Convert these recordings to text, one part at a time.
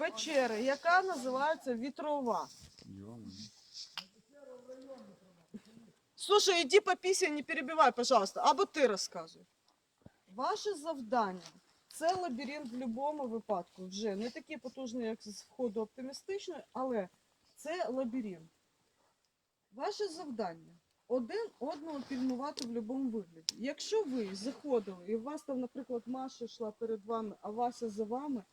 печери, яка називається вітрова. Слушай, иди по пісі, не перебивай, пожалуйста, або ти розказуй. Ваше завдання це лабіринт в будь-якому випадку. Вже не такий потужний, як з входу оптимістичної, але це лабіринт. Ваше завдання один одного пільнувати в будь-якому вигляді. Якщо ви заходили і у вас там, наприклад, Маша йшла перед вами, а Вася за вами,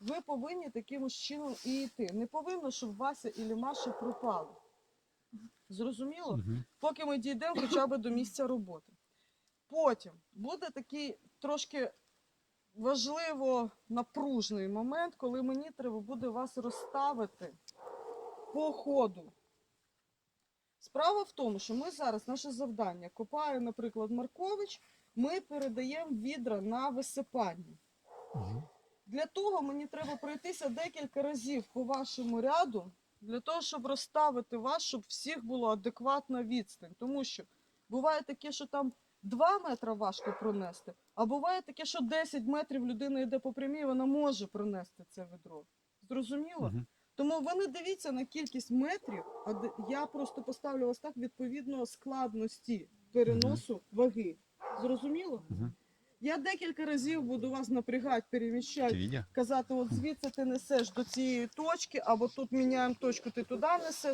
ви повинні таким чином і йти. Не повинно, щоб Вася і Маша пропали. Зрозуміло? поки ми дійдемо хоча б до місця роботи. Потім буде такий трошки важливо напружний момент, коли мені треба буде вас розставити по ходу. Справа в тому, що ми зараз наше завдання копає, наприклад, Маркович, ми передаємо відра на висипання. Для того мені треба пройтися декілька разів по вашому ряду, для того, щоб розставити вас, щоб всіх було адекватна відстань. Тому що буває таке, що там 2 метри важко пронести, а буває таке, що 10 метрів людина йде по прямій, вона може пронести це ведро. Зрозуміло? Мгм. Тому ви не дивіться на кількість метрів, а я просто поставлю вас так відповідно складності переносу ваги. Зрозуміло? Мгм. Я декілька разів буду вас напрягати, переміщати, казати, от звідси ти несеш до цієї точки, або тут міняємо точку, ти туди несеш.